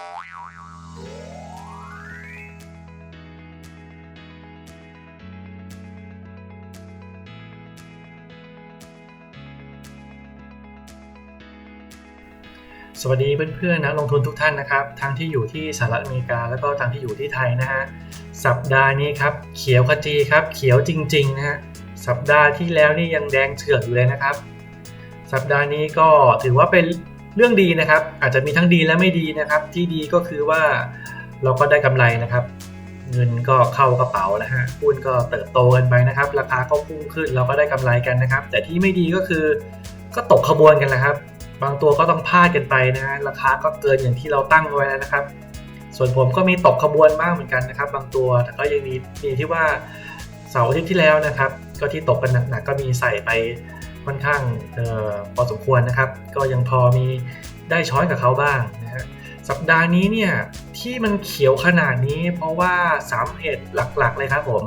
สวัสดีเพื่อนๆนักลงทุนทุกท่านนะครับทั้งที่อยู่ที่สหรัฐอเมริกาแล้วก็ทั้งที่อยู่ที่ไทยนะฮะสัปดาห์นี้ครับเขียวขจีครับเขียวจริงๆนะฮะสัปดาห์ที่แล้วนี่ยังแดงเถือกอยู่เลยนะครับ สัปดาห์นี้ก็ถือว่าเป็น เรื่องดีนะครับ อาจจะมีทั้งดีและไม่ดีนะครับ ที่ดีก็คือว่าเราก็ได้กำไรนะครับ เงินก็เข้ากระเป๋าแล้วฮะหุ้นก็เติบโตกันไปนะครับ ราคาก็พุ่งขึ้นเราก็ได้กำไรกันนะครับ แต่ที่ไม่ดีก็คือก็ตกขบวนกันนะครับ บางตัวก็ต้องพลาดกันไปนะฮะราคาก็เกินอย่างที่เราตั้งไว้แล้วนะครับ ส่วนผมก็มีตกขบวนมากเหมือนกันนะครับ บางตัวแต่ก็ยังมีมีที่ว่าเสาร์อาทิตย์ที่แล้วนะครับ ก็ที่ตกกันหนักๆก็มีใส่ไป ค่อนข้างออพอสมควรนะครับ ก็ยังพอมีได้ช้อยกับเขาบ้างนะฮะสัปดาห์นี้เนี่ยที่มันเขียวขนาดนี้เพราะว่า3เหตุหลักๆเลยครับผม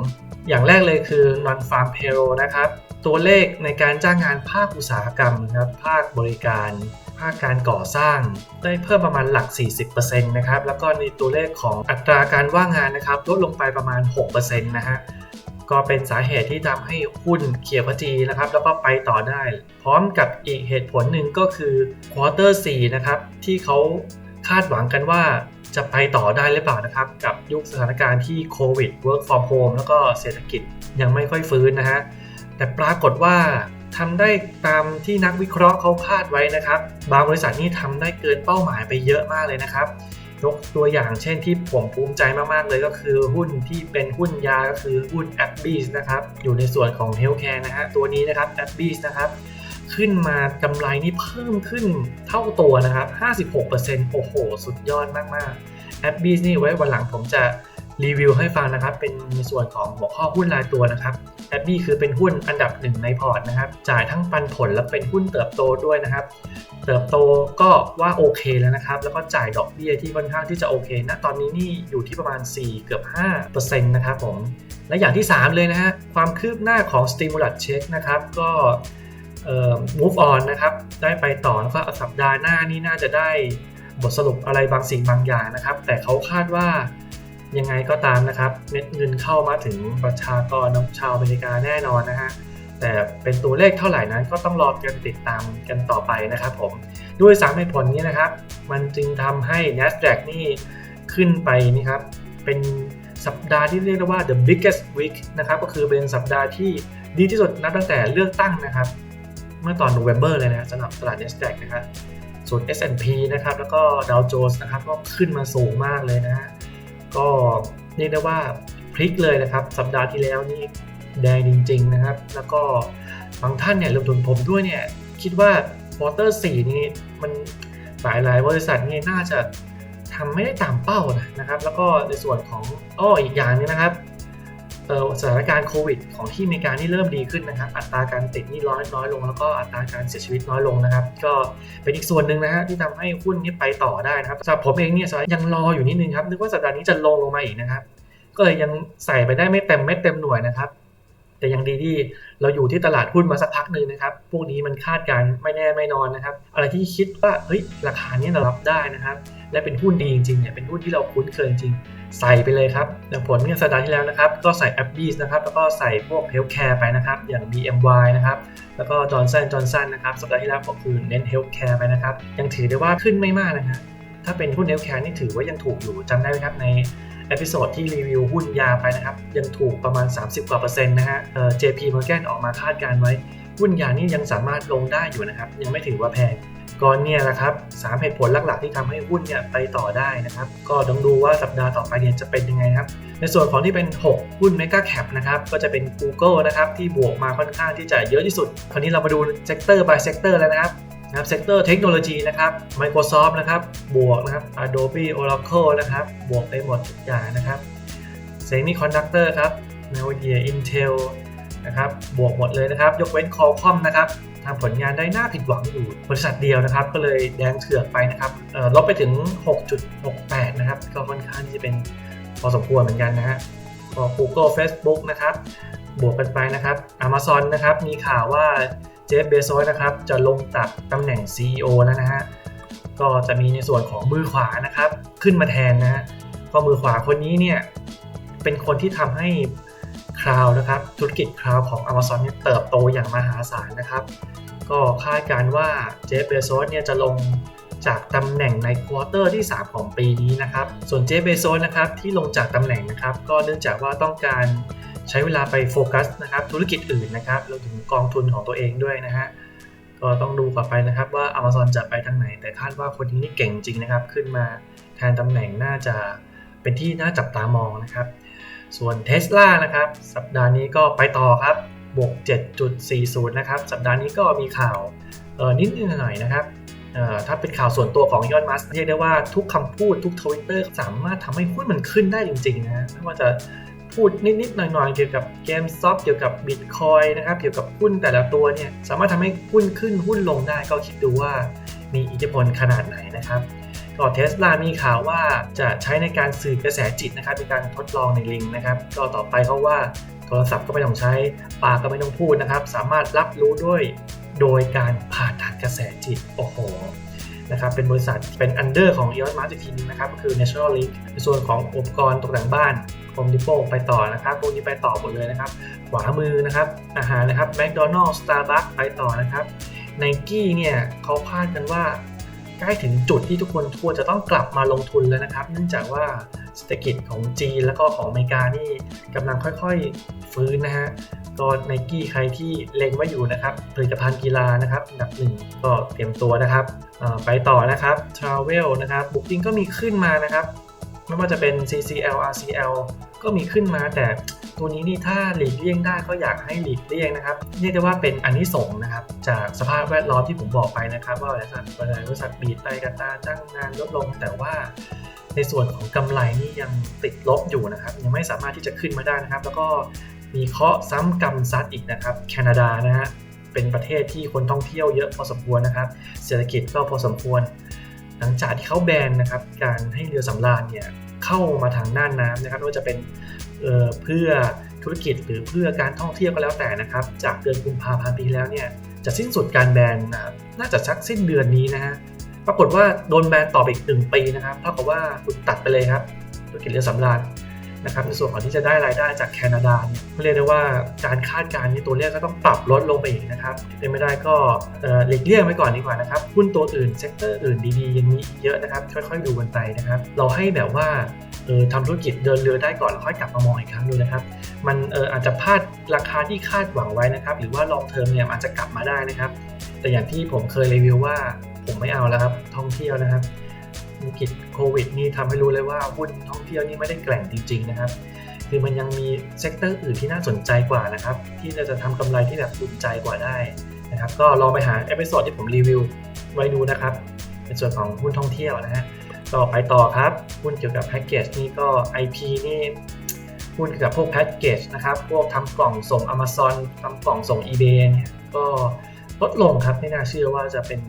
อย่างแรกเลยคือ non farm payroll นะครับ ตัวเลขในการจ้างงานภาคอุตสาหกรรมนะครับภาคบริการ ภาคการก่อสร้าง ได้เพิ่มประมาณหลัก 40%นะครับ แล้วก็ในตัวเลขของอัตราการว่างงานนะครับลดลงไปประมาณ 6%นะฮะ ก็เป็นสาเหตุที่ทำให้หุ้นเขียวขจีนะครับ แล้วก็ไปต่อได้ พร้อมกับอีกเหตุผลหนึ่งก็คือควอเตอร์4นะครับ ที่เขาคาดหวังกันว่าจะไปต่อได้หรือเปล่านะครับ กับยุคสถานการณ์ที่โควิด work from home แล้วก็เศรษฐกิจยังไม่ค่อยฟื้นนะฮะแต่ปรากฏว่าทำได้ตามที่นักวิเคราะห์เขาคาดไว้นะครับ บางบริษัทนี่ทำได้เกินเป้าหมายไปเยอะมากเลยนะครับ ยกตัวอย่างเช่นที่ผมภูมิใจมากๆเลยก็คือหุ้นที่เป็นหุ้นยาก็คือหุ้น a b b i s นะครับอยู่ในส่วนของ Healthcare นะฮะตัวนี้นะครับ a b b i s นะครับขึ้นมากำไรนี่เพิ่มขึ้นเท่าตัวนะครับ 56%โอ้โห สุดยอดมากๆ a b b i s นี่ไว้วันหลังผมจะรีวิวให้ฟังนะครับ เป็นในส่วนของหัวข้อหุ้นรายตัวนะครับ a b b i คือเป็นหุ้นอันดับหนึ่งในพอร์ตนะครับ จ่ายทั้งปันผลและเป็นหุ้นเติบโตด้วยนะครับ เติบโตก็ว่าโอเคแล้วนะครับ แล้วก็จ่ายดอกเบี้ยที่ค่อนข้างที่จะโอเคนะตอนนี้นี่อยู่ที่ประมาณ 4 เกือบ5%นะครับผม และอย่างที่ 3 เลยนะฮะ ความคืบหน้าของ stimulus check นะครับ ก็เอ่อ move on นะครับ ได้ไปต่อแล้วก็สัปดาห์หน้านี่น่าจะได้บทสรุปอะไรบางสิ่งบางอย่างนะครับ แต่เขาคาดว่า ยังไงก็ตามนะครับเม็ดเงินเข้ามาถึงประชากรชาวอเมริกาแน่นอนนะฮะแต่เป็นตัวเลขเท่าไหร่นั้นก็ต้องรอกันติดตามกันต่อไปนะครับผมด้วยสามเหตุผลนี้นะครับ มันจึงทำให้ NASDAQ นี่ขึ้นไปนี่ครับเป็นสัปดาห์ที่เรียกได้ว่า the biggest week นะครับก็คือเป็นสัปดาห์ที่ดีที่สุดนับตั้งแต่เลือกตั้งนะครับ เมื่อตอน November เลยนะสำหรับตลาด NASDAQ นะครับส่วน S&P นะครับแล้วก็ Dow Jones นะครับก็ขึ้นมาสูงมากเลยนะฮะ ก็เรียกได้ว่าพลิกเลยนะครับ สัปดาห์ที่แล้วนี่แดงจริง ๆนะครับ แล้วก็บางท่านเนี่ยรวมถึงผมด้วยเนี่ยคิดว่าควอเตอร์4นี่มันหลายหลายบริษัทนี่น่าจะทำไม่ได้ตามเป้านะครับ แล้วก็ในส่วนของอ้ออีกอย่างนึงนะครับ สถานการณ์โควิด ของที่อเมริกานี่เริ่มดีขึ้นนะครับ อัตราการติดนี่น้อยน้อยลง แล้วก็อัตราการเสียชีวิตน้อยลงนะครับ ก็เป็นอีกส่วนหนึ่งนะฮะที่ทำให้หุ้นนี้ไปต่อได้นะครับสำหรับผมเองเนี่ยยังรออยู่นิดนึงครับนึกว่าสัปดาห์นี้จะลงลงมาอีกนะครับ ก็เลยยังใส่ไปได้ไม่เต็มไม่เต็มหน่วยนะครับ แต่ยังดีที่เราอยู่ที่ตลาดหุ้นมาสักพักหนึ่งนะครับ พวกนี้มันคาดการณ์ไม่แน่ไม่นอนนะครับ อะไรที่คิดว่าเฮ้ยราคานี้เรารับได้นะครับ และเป็นหุ้นดีจริงๆเนี่ยเป็นหุ้นที่เราคุ้นเคยจริง ใส่ไปเลยครับอย่างผลเมื่อสัปดาห์ที่แล้วนะครับ ก็ใส่ a b b i s นะครับ แล้วก็ใส่พวก Healthcare ไปนะครับ อย่าง BMY นะครับ แล้วก็ Johnson Johnson นะครับ สัปดาห์ที่แล้วก็คือเน้น Healthcare ไปนะครับ ยังถือได้ว่าขึ้นไม่มากนะครับ ถ้าเป็นหุ้น Healthcare นี่ถือว่ายังถูกอยู่จำได้ไหมครับในเอพิโซดที่รีวิวหุ้นยาไปนะครับ ยังถูกประมาณ 30 กว่าเปอร์เซ็นต์นะฮะเอ่อ JP Morgan ออกมาคาดการไว้ หุ้นยานี่ยังสามารถลงได้อยู่นะครับ ยังไม่ถือว่าแพง ก็เนี่ยแหละครับสามเหตุผลหลักๆ ที่ทำให้หุ้นเนี่ยไปต่อได้นะครับ ก็ต้องดูว่าสัปดาห์ต่อไปเนี่ยจะเป็นยังไงครับ ในส่วนของที่เป็น 6 หุ้น Mega Cap นะครับ ก็จะเป็น Google นะครับ ที่บวกมาค่อนข้างที่จะเยอะที่สุด คราวนี้เรามาดูเซกเตอร์ by เซกเตอร์แล้วนะครับนะครับเซกเตอร์เทคโนโลยีนะครับ Microsoft นะครับ บวกนะครับ Adobe Oracle นะครับ บวกไปหมดทุกอย่างนะครับ Semiconductor ครับ Nvidia Intel นะครับ บวกหมดเลยนะครับ ยกเว้น Qualcomm นะครับ ทำผลงานได้น่าผิดหวังอยู่ บริษัทเดียวนะครับ ก็เลยแดงเถือกไปนะครับลบไปถึง 6.68 นะครับ ก็ค่อนข้างที่จะเป็นพอสมควรเหมือนกันนะฮะก็ Google Facebook นะครับ บวกกันไปนะครับ Amazon นะครับ มีข่าวว่าเจฟเบโซสนะครับ จะลงจากตำแหน่ง CEO แล้วนะฮะ ก็จะมีในส่วนของมือขวานะครับ ขึ้นมาแทนนะฮะก็มือขวาคนนี้เนี่ยเป็นคนที่ทำให้ คลาวนะครับธุรกิจคลาวของ Amazon เนี่ยเติบโตอย่างมหาศาลนะครับ ก็คาดการว่าเจฟเบโซสเนี่ยจะลงจากตำแหน่งในควอเตอร์ที่ 3 ของปีนี้นะครับ ส่วนเจฟเบโซสนะครับที่ลงจากตำแหน่งนะครับก็เนื่องจากว่าต้องการใช้เวลาไปโฟกัสนะครับธุรกิจอื่นนะครับรวมถึงกองทุนของตัวเองด้วยนะฮะก็ต้องดูต่อไปนะครับว่า Amazon จะไปทางไหน แต่คาดว่าคนนี้นี่เก่งจริงนะครับ ขึ้นมาแทนตำแหน่งน่าจะเป็นที่น่าจับตามองนะครับ ส่วน Tesla นะครับ สัปดาห์นี้ก็ไปต่อครับ บวก 7.40 นะครับ สัปดาห์นี้ก็มีข่าวเออนิดหน่อยนะครับถ้าเป็นข่าวส่วนตัวของยอนมัสเรียกได้ว่าทุกคำพูดทุกทวิตเตอร์สามารถทำให้หุ้นมันขึ้นได้จริงๆนะไม่ว่าจะพูดนิดๆหน่อยๆ เกี่ยวกับเกมซอฟเกี่ยวกับบิตคอยนะครับเกี่ยวกับหุ้นแต่ละตัวเนี่ยสามารถทำให้หุ้นขึ้นหุ้นลงได้ก็คิดดูว่ามีอิทธิพลขนาดไหนนะครับ ก็เทสลามีข่าวว่าจะใช้ในการสื่อกระแสจิตนะครับในการทดลองในลิงนะครับ ก็ต่อไปเขาว่าโทรศัพท์ก็ไม่ต้องใช้ ปากก็ไม่ต้องพูดนะครับ สามารถรับรู้ด้วยโดยการผ่านทางกระแสจิต โอ้โหนะครับเป็นบริษัทเป็นอันเดอร์ของ e o n m a r อีกทีนึงนะครับก็คือ National Link ในส่วนของอุปกรณ์ตกแต่งบ้าน Home Depot ไปต่อนะครับพวกนี้ไปต่อหมดเลยนะครับ ขวามือนะครับ อาหารนะครับ McDonald's Starbucks ไปต่อนะครับ Nike เนี่ยเขาพาดกันว่า ใกล้ถึงจุดที่ทุกคนควรจะต้องกลับมาลงทุนแล้วนะครับ เนื่องจากว่าเศรษฐกิจของจีนแล้วก็ของอเมริกานี่กำลังค่อยๆฟื้นนะฮะก็ไนกี้ใครที่เล็งไว้อยู่นะครับผลิตภัณฑ์กีฬานะครับอันดับหนึ่งก็เตรียมตัวนะครับไปต่อนะครับ Travel นะครับ Booking ก็มีขึ้นมานะครับ ไม่ว่าจะเป็น CCL RCL ก็มีขึ้นมาแต่ ตัวนี้นี่ถ้าหลีกเลี่ยงได้ก็อยากให้หลีกเลี่ยงนะครับเรียกได้ว่าเป็นอันนี้ส่งนะครับจากสภาพแวดล้อมที่ผมบอกไปนะครับ ว่าบริษัทบริษัทบีดไปกันตาจ้างงานลดลง แต่ว่าในส่วนของกำไรนี่ยังติดลบอยู่นะครับ ยังไม่สามารถที่จะขึ้นมาได้นะครับ แล้วก็มีเคาะซ้ำกำซัดอีกนะครับ แคนาดานะฮะเป็นประเทศที่คนท่องเที่ยวเยอะพอสมควรนะครับ เศรษฐกิจก็พอสมควร หลังจากที่เขาแบนนะครับ การให้เรือสำราญเนี่ยเข้ามาทางน่านน้ำนะครับไม่ว่าจะเป็น เเพื่อธุรกิจหรือเพื่อการท่องเที่ยวก็แล้วแต่นะครับ จากเดือนกุมภาพันธ์ปีแล้วเนี่ยจะสิ้นสุดการแบนน่าจะชักสิ้นเดือนนี้นะฮะปรากฏว่าโดนแบนต่ออีกหนึ่งปีนะครับเท่ากับว่าคุณตัดไปเลยครับธุรกิจเรือสำราญ นะครับในส่วนของที่จะได้รายได้จากแคนาดาเนี่ยเรียกได้ว่าการคาดการณ์นี้ตัวเลขก็ต้องปรับลดลงไปอีกนะครับเป็นไม่ได้ก็หลีกเลี่ยงไว้ก่อนดีกว่านะครับหุ้นตัวอื่นเซกเตอร์อื่นดีๆยังมีเยอะนะครับ ค่อยๆดูกันไปนะครับ เราให้แบบว่าเออทำธุรกิจเดินเรือได้ก่อนแล้วค่อยกลับมามองอีกครั้งดูนะครับ มันเอออาจจะพลาดราคาที่คาดหวังไว้นะครับ หรือว่าลองเทอมเนี่ยอาจจะกลับมาได้นะครับ แต่อย่างที่ผมเคยรีวิวว่าผมไม่เอาแล้วครับท่องเที่ยวนะครับ วิกฤตโควิดนี่ทำให้รู้เลยว่าหุ้นท่องเที่ยวนี่ไม่ได้แกร่งจริง ๆ นะครับ คือมันยังมีเซกเตอร์อื่นที่น่าสนใจกว่านะครับ ที่จะจะทำกำไรที่แบบอุ่นใจกว่าได้นะครับ ก็ลองไปหาเอพิโซดที่ผมรีวิวไว้ดูนะครับ ในส่วนของหุ้นท่องเที่ยวนะฮะก็ไปต่อครับหุ้นเกี่ยวกับแพ็กเกจนี่ก็ IP นี่หุ้นเกี่ยวกับพวกแพ็กเกจนะครับ พวกทำกล่องส่ง Amazon ทำกล่องส่ง eBay เนี่ยก็ ลดลงครับไม่น่าเชื่อว่าจะเป็น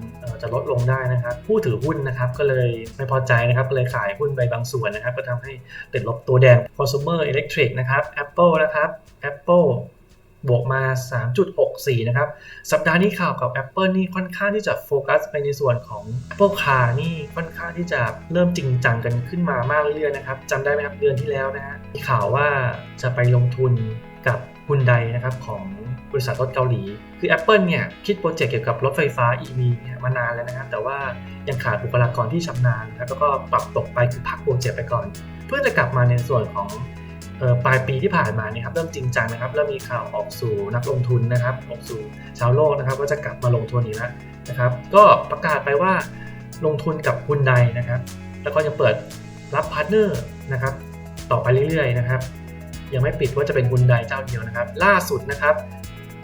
จะลดลงได้นะครับผู้ถือหุ้นนะครับก็เลยไม่พอใจนะครับก็เลยขายหุ้นไปบางส่วนนะครับ ก็ทำให้ติดลบตัวแดง consumer electric นะครับ Apple นะครับ Apple บวกมา 3.64 นะครับ สัปดาห์นี้ข่าวกับ Apple นี่ค่อนข้างที่จะโฟกัสไปในส่วนของ Apple Car นี่ค่อนข้างที่จะเริ่มจริงจังกันขึ้นมามากเรื่อยๆนะครับจำได้ไหมครับเดือนที่แล้วนะฮะมีข่าวว่าจะไปลงทุนกับฮุนไดนะครับของบริษัทรถเกาหลี คือ Apple เนี่ยคิดโปรเจกต์เกี่ยวกับรถไฟฟ้า EV เนี่ยมานานแล้วนะครับแต่ว่ายังขาดบุคลากรที่ชำนาญแล้วก็ปรับตกไปคือพักโปรเจกต์ไปก่อน เพื่อจะกลับมาในส่วนของปลายปีที่ผ่านมาเนี่ยครับเริ่มจริงจังนะครับเริ่มมีข่าวออกสู่นักลงทุนนะครับออกสู่ชาวโลกนะครับว่าจะกลับมาลงทุนอีกแล้วนะครับ ก็ประกาศไปว่าลงทุนกับคุณใดนะครับ แล้วก็ยังเปิดรับพาร์ทเนอร์นะครับต่อไปเรื่อยๆนะครับ ยังไม่ปิดว่าจะเป็นคุณใดเจ้าเดียวนะครับ ล่าสุดนะครับ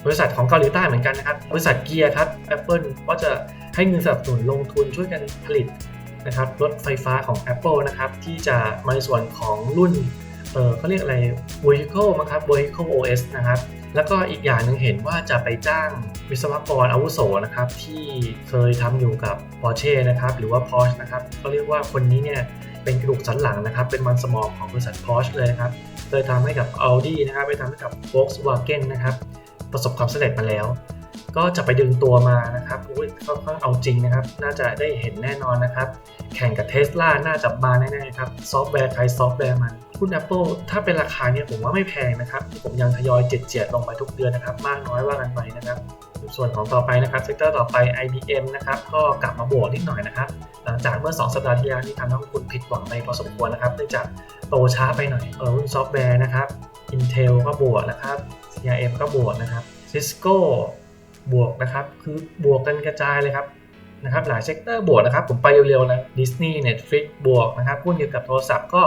บริษัทของเกาหลีใต้เหมือนกันนะครับ บริษัทเกียร์ครับ Apple ก็จะให้เงินสนับสนุนลงทุนช่วยกันผลิตนะครับรถไฟฟ้าของ Apple นะครับที่จะมาในส่วนของรุ่นเออเขาเรียกอะไร vehicle มั้งครับ vehicle OS นะครับแล้วก็อีกอย่างหนึ่งเห็นว่าจะไปจ้างวิศวกรอาวุโสนะครับที่เคยทำอยู่กับ Porsche นะครับหรือว่า Porsche นะครับก็เรียกว่าคนนี้เนี่ยเป็นกระดูกสันหลังนะครับเป็นมันสมองของบริษัท Porsche เลยนะครับเคยทำให้กับ Audi นะครับไปทำให้กับ Volkswagen นะครับ ประสบความสำเร็จมาแล้ว ก็จะไปดึงตัวมานะครับอุ้ยค่อนข้างเอาจริงนะครับ น่าจะได้เห็นแน่นอนนะครับ แข่งกับเทสลาน่าจะมาแน่ๆครับ ซอฟต์แวร์ใครซอฟต์แวร์มันหุ้น Apple ถ้าเป็นราคาเนี่ยผมว่าไม่แพงนะครับ ผมยังทยอยเจียดๆลงไปทุกเดือนนะครับ มากน้อยว่ากันไปนะครับส่วนของต่อไปนะครับเซกเตอร์ต่อไป IBM นะครับ ก็กลับมาบวกนิดหน่อยนะครับ หลังจากเมื่อ 2 สัปดาห์ที่แล้วที่ทำให้คุณผิดหวังไปพอสมควรนะครับ เนื่องจากโตช้าไปหน่อยเออหุ้นซอฟต์แวร์นะครับ Intel ก็บวกนะครับ CRM ก็บวกนะครับ Cisco บวกนะครับ คือบวกกันกระจายเลยครับนะครับหลายเซกเตอร์บวกนะครับ ผมไปเร็วๆนะ Disney Netflix บวกนะครับหุ้นเกี่ยวกับโทรศัพท์ก็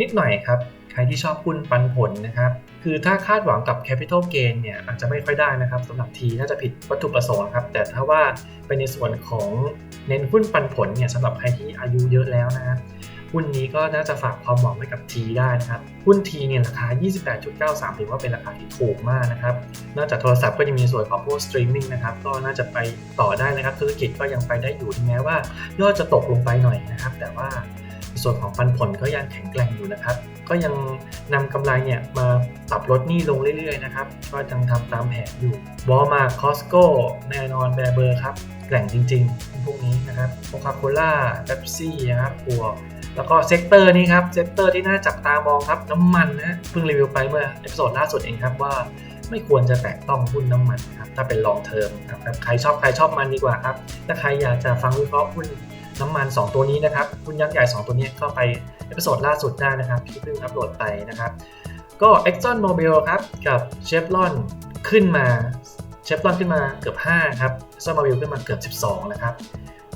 นิดหน่อยครับ ใครที่ชอบหุ้นปันผลนะครับ คือถ้าคาดหวังกับ Capital Gain เนี่ยอาจจะไม่ค่อยได้นะครับสำหรับทีน่าจะผิดวัตถุประสงค์ครับ แต่ถ้าว่าเป็นในส่วนของเน้นหุ้นปันผลเนี่ยสำหรับใครที่อายุเยอะแล้วนะครับ หุ้นนี้ก็น่าจะฝากความหวังไว้กับทีได้นะครับ หุ้นทีเนี่ยราคา 28.93 ถือว่าเป็นราคาที่ถูกมากนะครับ นอกจากโทรศัพท์ก็ยังมีส่วนของพวกสตรีมมิ่งนะครับ ก็น่าจะไปต่อได้นะครับ ธุรกิจก็ยังไปได้อยู่ถึงแม้ว่ายอดจะตกลงไปหน่อยนะครับ แต่ว่าส่วนของปันผลก็ยังแข็งแกร่งอยู่นะครับ ก็ยังนำกำไรเนี่ยมาปรับลดหนี้ลงเรื่อยๆนะครับ ก็ยังทำตามแผนอยู่วอลมาคอสโก้แน่นอนแบร์เบอร์ครับ แกร่งจริงๆ พวกนี้นะครับโคคาโคล่าเบปซี่นะครับบวก แล้วก็เซกเตอร์นี้ครับเซกเตอร์ที่น่าจับตามองครับน้ำมันนะเพิ่งรีวิวไปเมื่อเอพิโซดล่าสุดเองครับว่าไม่ควรจะแตะต้องหุ้นน้ำมันครับถ้าเป็นลองเทอมครับใครชอบใครชอบมันดีกว่าครับถ้าใครอยากจะฟังวิเคราะห์หุ้นน้ำมัน 2 ตัวนี้นะครับหุ้นยักษ์ใหญ่ 2 ตัวนี้ก็ไปเอพิโซดล่าสุดได้นะครับที่เพิ่งอัปโหลดไปนะครับก็ Exxon Mobil ครับกับ Chevron ขึ้นมาเชฟรอนขึ้นมาเกือบ5ครับ Exxon Mobil ขึ้นมาเกือบ 12 นะครับ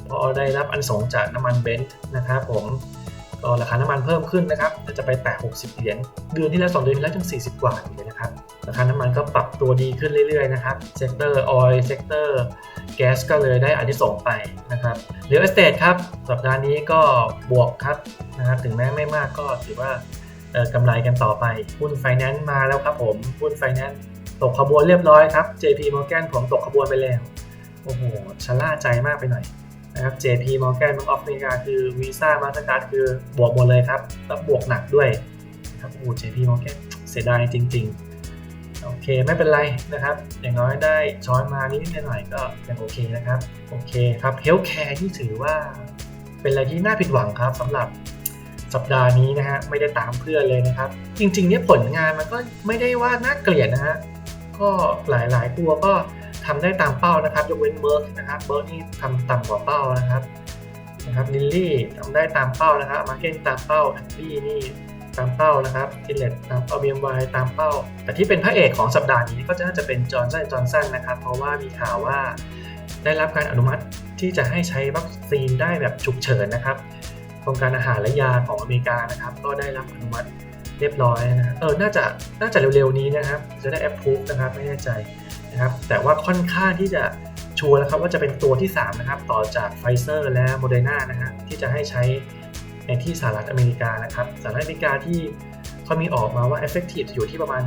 พอได้รับอันสงจากน้ำมันเบนซ์นะครับผม ก็ราคาน้ำมันเพิ่มขึ้นนะครับจะไปแตะ60 เหรียญ เดือนที่แล้ว 2 เดือนที่แล้วถึง 40 กว่าอยู่เลยนะครับ ราคาน้ำมันก็ปรับตัวดีขึ้นเรื่อยๆนะครับ เซกเตอร์ออยล์ เซกเตอร์แก๊สก็เลยได้อันที่ส่งไปนะครับเรียลเอสเตทครับ สัปดาห์นี้ก็บวกครับนะครับ ถึงแม้ไม่มากก็ถือว่ากำไรกันต่อไป หุ้นไฟแนนซ์มาแล้วครับผม หุ้นไฟแนนซ์ตกขบวนเรียบร้อยครับ JP Morgan ผมตกขบวนไปแล้ว โอ้โหชะล่าใจมากไปหน่อย นะครับ JP Morgan Bank of America คือ Visa Mastercard คือบวกหมดเลยครับ แล้วบวกหนักด้วยครับโอ้ JP Morgan เสียดายจริง ๆ โอเคไม่เป็นไรนะครับ อย่างน้อยได้ช้อนมานิดหน่อยก็ยังโอเคนะครับ โอเคครับ Healthcare ที่ถือว่าเป็นอะไรที่น่าผิดหวังครับสำหรับสัปดาห์นี้นะฮะไม่ได้ตามเพื่อนเลยนะครับ จริงๆเนี่ยผลงานมันก็ไม่ได้ว่าน่าเกลียดนะฮะก็หลายๆตัวก็ ทำได้ตามเป้านะครับ ยกเว้นเบิร์กนะครับเบิร์กนี่ทำต่ำกว่าเป้านะครับนะครับลิลลี่ทำได้ตามเป้านะครับมาเก็ตตามเป้าแอปปี้นี่ตามเป้านะครับทิเลตตามเป้าบีเอ็มวตามเป้า แต่ที่เป็นพระเอกของสัปดาห์นี้ก็จะน่าจะเป็นจอร์นสันจอร์นสันนะครับ เพราะว่ามีข่าวว่าได้รับการอนุมัติที่จะให้ใช้วัคซีนได้แบบฉุกเฉินนะครับองค์การอาหารและยาของอเมริกานะครับ ก็ได้รับอนุมัติเรียบร้อยนะเออน่าจะน่าจะเร็วๆนี้นะครับ จะได้แอปพูฟนะครับไม่แน่ใจ นะครับแต่ว่าค่อนข้างที่จะชัวร์แล้วครับว่าจะเป็นตัวที่ 3 นะครับ ต่อจากไฟเซอร์และโมเดอร์นานะฮะที่จะให้ใช้ในที่สหรัฐอเมริกานะครับสหรัฐอเมริกาที่เขามีออกมาว่า effective อยู่ที่ประมาณ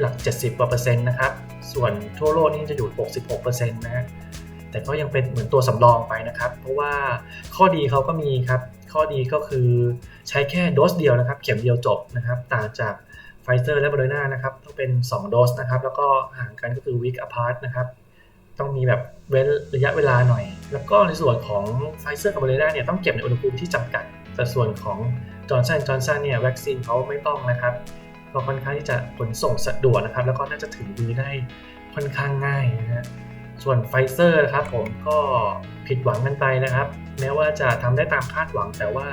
หลัก 70กว่าเปอร์เซ็นต์นะครับ ส่วนทั่วโลกนี่จะอยู่ 66เปอร์เซ็นต์นะฮะแต่ก็ยังเป็นเหมือนตัวสำรองไปนะครับ เพราะว่าข้อดีเขาก็มีครับ ข้อดีก็คือใช้แค่โดสเดียวนะครับ เข็มเดียวจบนะครับ ต่างจาก ไฟเซอร์และโมเดอร์นานะครับต้องเป็น 2 โดสนะครับ แล้วก็ห่างกันก็คือ week apart นะครับ ต้องมีแบบเว้นระยะเวลาหน่อย แล้วก็ในส่วนของไฟเซอร์กับโมเดอร์นาเนี่ยต้องเก็บในอุณหภูมิที่จำกัด แต่ส่วนของจอร์นสันจอร์นสันเนี่ยวัคซีนเขาไม่ต้องนะครับก็ค่อนข้างที่จะขนส่งสะดวกนะครับ แล้วก็น่าจะถึงมือได้ค่อนข้างง่ายนะฮะส่วนไฟเซอร์ครับผมก็ผิดหวังกันไปนะครับ แม้ว่าจะทำได้ตามคาดหวังแต่ว่า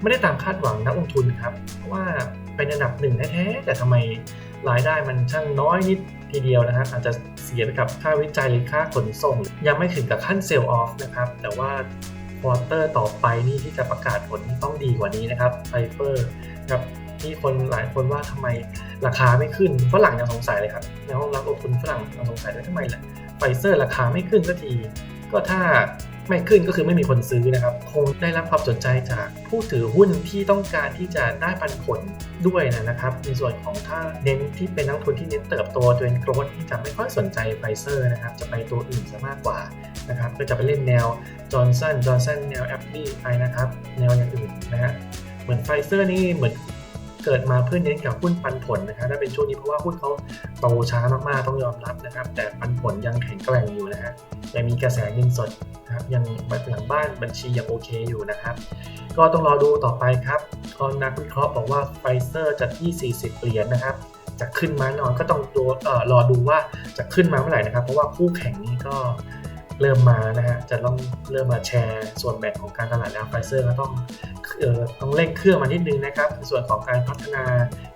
ไม่ได้ตามคาดหวังนักลงทุนครับ เพราะว่าเป็นอันดับหนึ่งแท้ๆแต่ทำไมรายได้มันช่างน้อยนิดทีเดียวนะครับอาจจะเสียไปกับค่าวิจัยหรือค่าขนส่ง ยังไม่ถึงกับขั้นเซลล์ออฟนะครับ แต่ว่าควอเตอร์ต่อไปนี่ที่จะประกาศผลต้องดีกว่านี้นะครับไฟเฟอร์ครับที่คนหลายคนว่าทำไมราคาไม่ขึ้นฝรั่งยังสงสัยเลยครับในห้องรับลงทุนฝรั่งยังสงสัยเลยทำไมล่ะไฟเซอร์ราคาไม่ขึ้นสักที ก็ถ้า ไม่ขึ้นก็คือไม่มีคนซื้อนะครับ คงได้รับความสนใจจากผู้ถือหุ้นที่ต้องการที่จะได้ปันผลด้วยนะครับ ในส่วนของถ้าเน้นที่เป็นนักทุนที่เน้นเติบโตตัวเองโกรธที่จะไม่ค่อยสนใจไฟเซอร์นะครับ จะไปตัวอื่นซะมากกว่านะครับ ก็จะไปเล่นแนวจอร์นสันจอร์นสันแนวแอปปี้ไปนะครับ แนวอย่างอื่นนะฮะเหมือนไฟเซอร์นี่เหมือน เกิดมาเพื่อเน้นกับหุ้นปันผลนะครับถ้าเป็นช่วงนี้เพราะว่าหุ้นเขาโตช้ามากๆต้องยอมรับนะครับ แต่ปันผลยังแข็งแกร่งอยู่นะฮะยังมีกระแสเงินสดนะครับยังหลังบ้านบัญชียังโอเคอยู่นะครับ ก็ต้องรอดูต่อไปครับก็นักวิเคราะห์บอกว่าไฟเซอร์จะที่ 40 เหรียญนะครับจะขึ้นมาแน่นอนก็ต้องดูเอ่อรอดูว่าจะขึ้นมาเมื่อไหร่นะครับ เพราะว่าคู่แข่งนี้ก็ เริ่มมานะฮะจะต้องเริ่มมาแชร์ส่วนแบ่งของการตลาดแล้วไฟเซอร์ก็ต้องเอ่อต้องเร่งเครื่องมานิดนึงนะครับในส่วนของการพัฒนา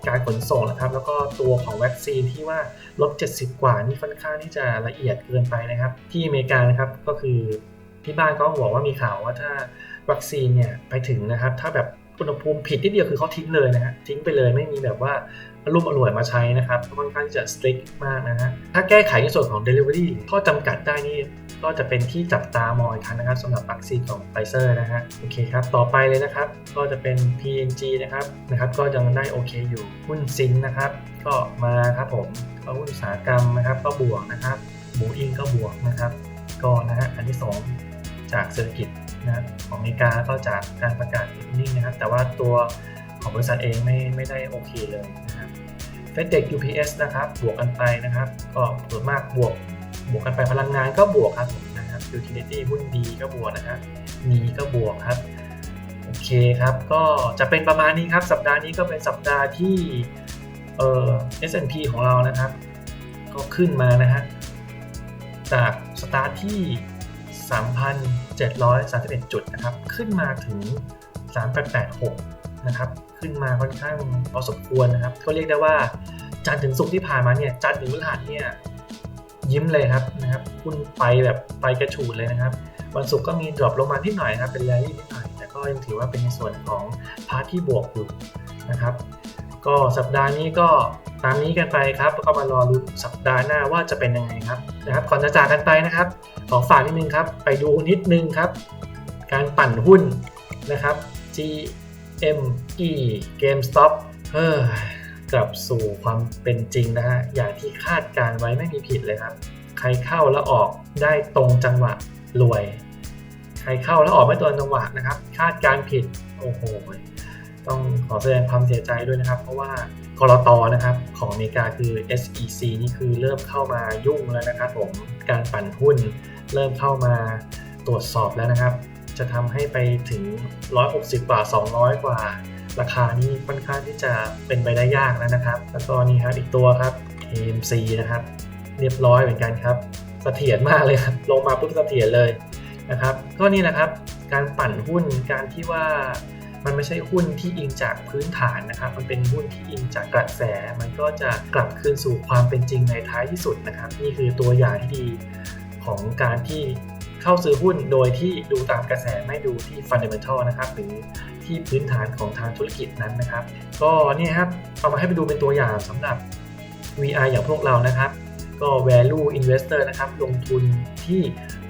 การขนส่งนะครับ แล้วก็ตัวของวัคซีนที่ว่าลบ70 กว่านี่ค่อนข้างที่จะละเอียดเกินไปนะครับ ที่อเมริกานะครับก็คือที่บ้านก็บอกว่ามีข่าวว่าถ้าวัคซีนเนี่ยไปถึงนะครับ ถ้าแบบ อุณหภูมิผิดนิดเดียวคือเขาทิ้งเลยนะฮะทิ้งไปเลยไม่มีแบบว่าอรุ่มอร่วยมาใช้นะครับค่อนข้างจะ strict มากนะฮะถ้าแก้ไขในส่วนของ delivery ข้อจำกัดได้นี่ก็จะเป็นที่จับตามองอีกครั้งนะครับสำหรับวัคซีนของไฟเซอร์นะฮะโอเคครับ ต่อไปเลยนะครับ ก็จะเป็น PNG นะครับนะครับ ก็ยังได้โอเคอยู่หุ้นซินนะครับ ก็มาครับผมก็หุ้นอุตสาหกรรมนะครับก็บวกนะครับหมูอิงก็บวกนะครับ ก็นะฮะอันที่ 2 จากเศรษฐกิจ นะของอเมริกาก็จากการประกาศนิ่งนะครับ แต่ว่าตัวของบริษัทเองไม่ไม่ได้โอเคเลยนะครับเฟดเด็ก UPS นะครับบวกกันไปนะครับ ก็ส่วนมากบวกบวกกันไปพลังงานก็บวกครับนะครับ Utility หุ้นดีก็บวกนะครับมีก็บวกครับโอเคครับ ก็จะเป็นประมาณนี้ครับ สัปดาห์นี้ก็เป็นสัปดาห์ที่เอ่อ S&P ของเรานะครับ ก็ขึ้นมานะฮะจากสตาร์ทที่ 731 จุดนะครับ ขึ้นมาถึง 3886 นะครับ ขึ้นมาค่อนข้างพอสมควรนะครับ ก็เรียกได้ว่าจันถึงศุกที่ผ่านมาเนี่ยจันถึงพฤหัสเนี่ยยิ้มเลยครับนะครับหุ้นไปแบบไปกระฉูดเลยนะครับ วันศุกร์ก็มีดรอปลงมานิดหน่อยนะครับเป็นแรลลี่นิดหน่อยแต่ก็ยังถือว่าเป็นในส่วนของพาร์ทที่บวกอยู่นะครับ ก็สัปดาห์นี้ก็ตามนี้กันไปครับก็มารอรุ้นสัปดาห์หน้าว่าจะเป็นยังไงครับนะครับก่อนจะจากกันไปนะครับขอฝากนิดนึงครับ ไปดูนิดนึงครับ การปั่นหุ้นนะครับ GME GameStop เฮ้อกลับสู่ความเป็นจริงนะฮะอย่างที่คาดการไว้ไม่มีผิดเลยครับ ใครเข้าแล้วออกได้ตรงจังหวะรวย ใครเข้าแล้วออกไม่ตรงจังหวะนะครับ คาดการผิดโอ้โห ต้องขอแสดงความเสียใจด้วยนะครับ เพราะว่ากรตนะครับของอเมริกาคือ SEC นี่คือเริ่มเข้ามายุ่งแล้วนะครับผมการปั่นหุ้นเริ่มเข้ามาตรวจสอบแล้วนะครับ จะทำให้ไปถึง 160 กว่า 200 กว่า ราคานี้ค่อนข้างที่จะเป็นไปได้ยากแล้วนะครับ แล้วก็นี่ครับอีกตัวครับ AMC นะครับ เรียบร้อยเหมือนกันครับเสถียรมากเลยครับลงมาปุ๊บเสถียรเลยนะครับ ก็นี่แหละครับ การปั่นหุ้นการที่ว่า มันไม่ใช่หุ้นที่อิงจากพื้นฐานนะครับ มันเป็นหุ้นที่อิงจากกระแส มันก็จะกลับคืนสู่ความเป็นจริงในท้ายที่สุดนะครับ นี่คือตัวอย่างที่ดีของการที่เข้าซื้อหุ้นโดยที่ดูตามกระแสไม่ดูที่ฟันเดเมนทัลนะครับหรือที่พื้นฐานของทางธุรกิจนั้นนะครับ ก็นี่ครับเอามาให้ไปดูเป็นตัวอย่างสำหรับ VI อย่างพวกเรานะครับ ก็ value investor นะครับ ลงทุนที่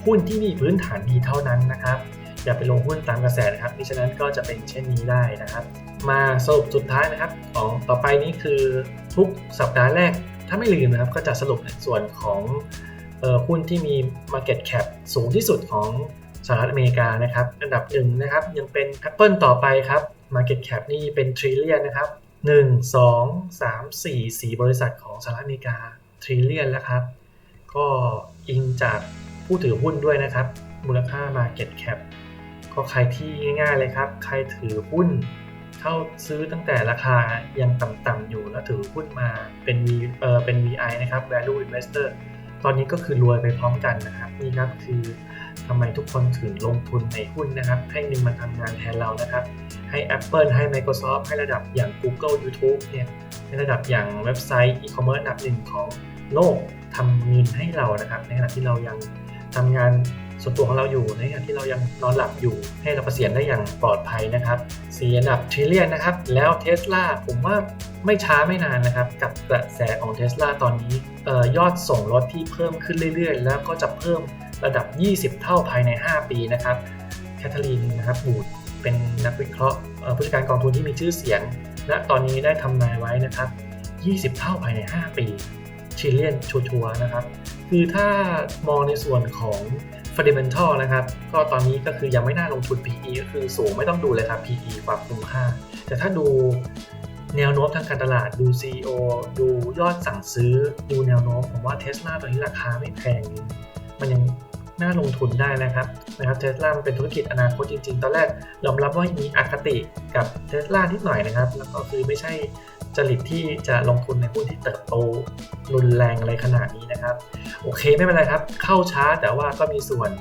หุ้นที่มีพื้นฐานดีเท่านั้นนะครับ อย่าไปลงหุ้นตามกระแสนะครับมิฉะนั้นก็จะเป็นเช่นนี้ได้นะครับ มาสรุปสุดท้ายนะครับของต่อไปนี้คือทุกสัปดาห์แรกถ้าไม่ลืมนะครับก็จะสรุปในส่วนของหุ้นที่มี Market Cap สูงที่สุดของสหรัฐอเมริกานะครับอันดับหนึ่งนะครับยังเป็น Apple ต่อไปครับ Market Cap นี่เป็นทริลเลียนนะครับ 1 2 3 4 4 บริษัทของสหรัฐอเมริกาทริลเลียนแล้วครับ ก็อิงจากผู้ถือหุ้นด้วยนะครับ มูลค่า Market Cap ก็ใครที่ง่ายๆเลยครับ ใครถือหุ้น เข้าซื้อตั้งแต่ราคายังต่ำๆอยู่แล้วถือหุ้นมาเป็น V เออเป็น VI นะครับ Value Investor ตอนนี้ก็คือรวยไปพร้อมกันนะครับ นี่ครับคือทำไมทุกคนถึงลงทุนในหุ้นนะครับ ให้เงินมันทำงานแทนเรานะครับ ให้ Apple ให้ Microsoft ให้ระดับอย่าง Google YouTube เนี่ยให้ระดับอย่างเว็บไซต์ e-commerce อันดับหนึ่งของโลกทำเงินให้เรานะครับ ในขณะที่เรายังทำงาน ส่วนตัวของเราอยู่ในขณะที่เรายังนอนหลับอยู่ให้เราเกษียณได้อย่างปลอดภัยนะครับสีอันดับทริเลียนนะครับแล้วเทสลาผมว่าไม่ช้าไม่นานนะครับกับกระแสของเทสลาตอนนี้ออยอดส่งรถที่เพิ่มขึ้นเรื่อย ๆ แล้วก็จะเพิ่มระดับ 20 เท่าภายใน 5 ปีนะครับแคทเธอรีนนะครับบูดเป็นนักวิเคราะห์ผู้จัดการกองทุนที่มีชื่อเสียง และตอนนี้ได้ทำนายไว้นะครับ 20 เท่าภายใน 5 ปีทริเลียนชัวร์นะครับ คือถ้ามองในส่วนของ fundamental นะครับ ก็ตอนนี้ก็คือยังไม่น่าลงทุน PE ก็คือสูงไม่ต้องดูเลยครับ PE ความคุ้มค่า แต่ถ้าดูแนวโน้มทางการตลาดดู CEO ดูยอดสั่งซื้อ ดูแนวโน้มผมว่าเทสลาตอนนี้ราคาไม่แพงจริงมันยัง น่าลงทุนได้นะครับนะครับเทสลาเป็นธุรกิจอนาคตจริง ๆ ตอนแรกยอมรับว่ามีอคติกับเทสลานิดหน่อยนะครับ แล้วก็คือไม่ใช่จริตที่จะลงทุนในหุ้นที่เติบโตรุนแรงอะไรขนาดนี้นะครับ โอเคไม่เป็นไรครับ เข้าช้าแต่ว่าก็มีส่วน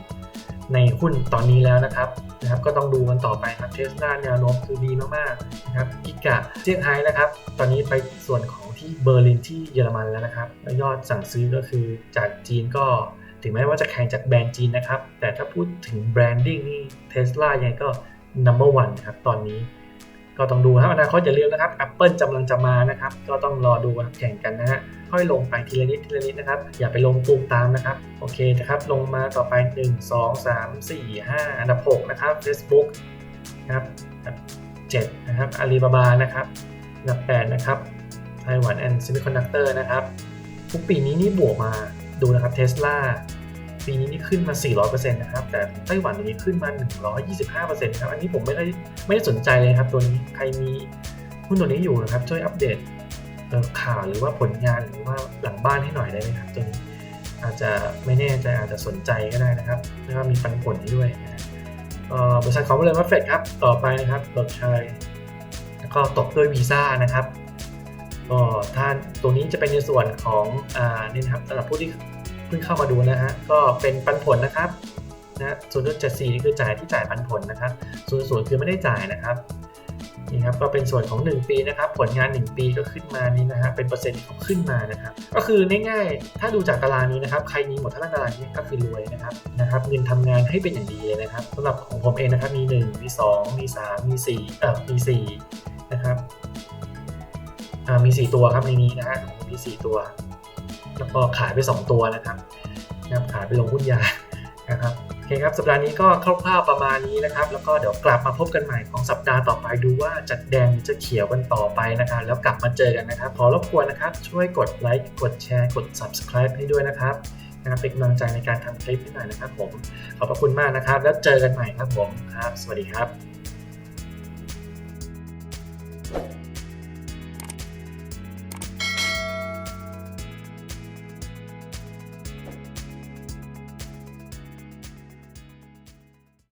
ในหุ้นตอนนี้แล้วนะครับนะครับ ก็ต้องดูกันต่อไปครับเทสลาแนวโน้มคือดีมากๆนะครับกิกะเซี่ยงไฮ้นะครับ ตอนนี้ไปส่วนของที่เบอร์ลินที่เยอรมันแล้วนะครับ ยอดสั่งซื้อก็คือจากจีนก็ ถึงแม้ว่าจะแข่งจากแบรนด์จีนนะครับ แต่ถ้าพูดถึงแบรนดิ้งนี่เทสลายังไงก็ number one ครับตอนนี้ ก็ต้องดูครับอนาคตอย่าลืมนะครับ Apple กำลังจะมานะครับ ก็ต้องรอดูครับแข่งกันนะฮะค่อยลงไปทีละนิดทีละนิดนะครับ อย่าไปลงตูมตามนะครับ โอเคนะครับ ลงมาต่อไป 1 2 3 4 5 อันดับ 6 นะครับ Facebook นะครับอันดับ7นะครับ Alibaba นะครับอันดับ 8 นะครับ Taiwan and Semiconductor นะครับทุกปีนี้นี่บวกมา ดูนะครับ Tesla ปีนี้นี่ขึ้นมา 400%นะครับ แต่ไต้หวันนี้ขึ้นมา 125%ครับ อันนี้ผมไม่ได้ไม่ได้สนใจเลยครับ ตัวนี้ ใครมีหุ้นตัวนี้อยู่นะครับ ช่วยอัปเดตข่าวหรือว่าผลงานหรือว่าหลังบ้านให้หน่อยได้ไหมครับ ตัวนี้อาจจะไม่แน่ใจอาจจะสนใจก็ได้นะครับแล้วก็มีปันผลด้วยนะบริษัทของบริษัทวัฟเฟตครับ ต่อไปนะครับเบิร์กชัยแล้วก็ตกด้วยวีซ่านะครับก็ถ้าตัวนี้จะเป็นในส่วนของอ่านี่นะครับสำหรับผู้ที่ พิ่งเข้ามาดูนะฮะก็เป็นปันผลนะครับนะศูนย์จุดเจ็ดสี่นี่คือจ่ายที่จ่ายปันผลนะครับศูนย์ศูนย์คือไม่ได้จ่ายนะครับนี่ครับก็เป็นส่วนของ 1 ปีนะครับ ผลงาน 1 ปีก็ขึ้นมานี่นะฮะเป็นเปอร์เซ็นต์ที่เขาขึ้นมานะครับ ก็คือง่ายๆ ถ้าดูจากตารางนี้นะครับ ใครมีหมดทั้งตารางนี้ก็คือรวยนะครับนะครับเงินทำงานให้เป็นอย่างดีเลยนะครับสำหรับของผมเองนะครับมี 1 มี 2 มี 3 มี 4 เอ่อมี4นะครับอ่ามี 4 ตัวครับในนี้นะฮะมี 4 ตัว แล้วก็ขายไป 2 ตัวนะครับนะครับขายไปลงหุ้นยานะครับโอเคครับสัปดาห์นี้ก็คร่าวๆประมาณนี้นะครับ แล้วก็เดี๋ยวกลับมาพบกันใหม่ของสัปดาห์ต่อไปดูว่าจะแดงหรือจะเขียวกันต่อไปนะครับ แล้วกลับมาเจอกันนะครับ ขอรบกวนนะครับ ช่วยกดไลค์กดแชร์กด subscribe ให้ด้วยนะครับนะครับเป็นกำลังใจในการทำคลิปให้หน่อยนะครับผมขอบพระคุณมากนะครับ แล้วเจอกันใหม่ครับผมครับ สวัสดีครับ